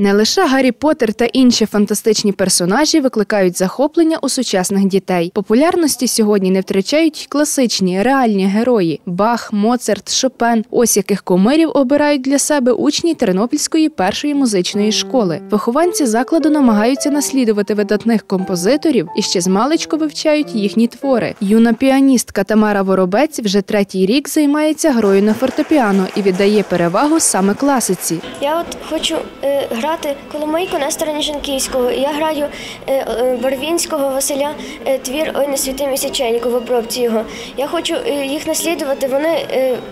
Не лише Гаррі Поттер та інші фантастичні персонажі викликають захоплення у сучасних дітей. Популярності сьогодні не втрачають класичні реальні герої: Бах, Моцарт, Шопен. Ось яких кумирів обирають для себе учні Тернопільської першої музичної школи. Вихованці закладу намагаються наслідувати видатних композиторів і ще змалечку вивчають їхні твори. Юна піаністка Тамара Воробець вже третій рік займається грою на фортепіано і віддає перевагу саме класиці. Я от хочу е, грати Коломийку Нестора Ніжанківського. Я граю е, е, Барвінського Василя е, твір Ой не світи місяченько в обробці його. Я хочу їх наслідувати. Вони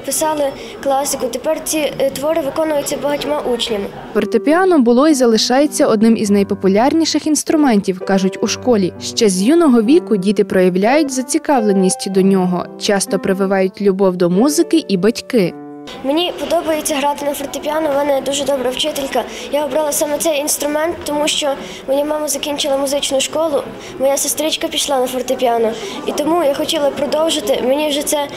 писали класику. Тепер ці твори виконуються багатьма учнями. Фортепіано було і залишається одним із найпопулярніших інструментів, кажуть у школі. Ще з юного віку діти проявляють зацікавленість до нього, часто прививають любов до музики і батьки. Мені подобається грати на фортепіано. У мене дуже добра вчителька. Я обрала саме цей інструмент, тому що моя мама закінчила музичну школу, моя сестричка пішла на фортепіано, і тому я хотіла продовжити. Мені вже це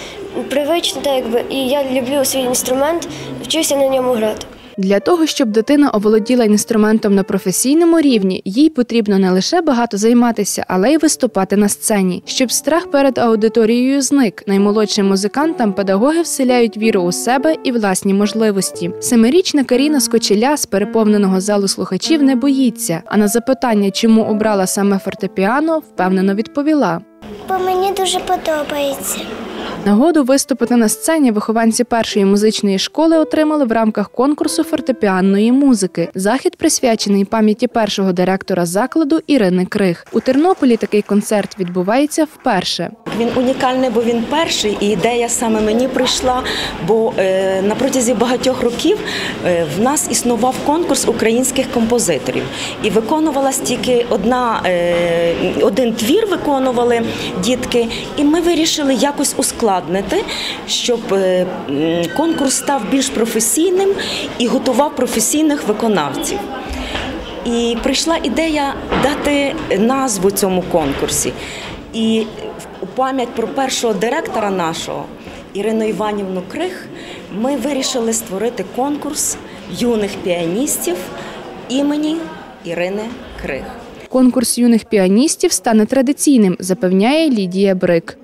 привично, так якби, і я люблю свій інструмент, вчуся на ньому грати. Для того, щоб дитина оволоділа інструментом на професійному рівні, їй потрібно не лише багато займатися, але й виступати на сцені. Щоб страх перед аудиторією зник, наймолодшим музикантам педагоги вселяють віру у себе і власні можливості. Семирічна Каріна Скочеля з переповненого залу слухачів не боїться. А на запитання, чому обрала саме фортепіано, впевнено відповіла. Бо мені дуже подобається. Нагоду виступити на сцені вихованці першої музичної школи отримали в рамках конкурсу фортепіанної музики. Захід присвячений пам'яті першого директора закладу Ірини Крих. У Тернополі такий концерт відбувається вперше. Він унікальний, бо він перший, і ідея саме мені прийшла. Бо е, на протязі багатьох років е, в нас існував конкурс українських композиторів, і виконувалась тільки одна е, один твір, виконували дітки, і ми вирішили якось ускладнити, щоб е, конкурс став більш професійним і готував професійних виконавців. І прийшла ідея дати назву цьому конкурсі. І у пам'ять про першого директора нашого Ірину Іванівну Крих ми вирішили створити конкурс юних піаністів імені Ірини Крих. Конкурс юних піаністів стане традиційним, запевняє Лідія Брик.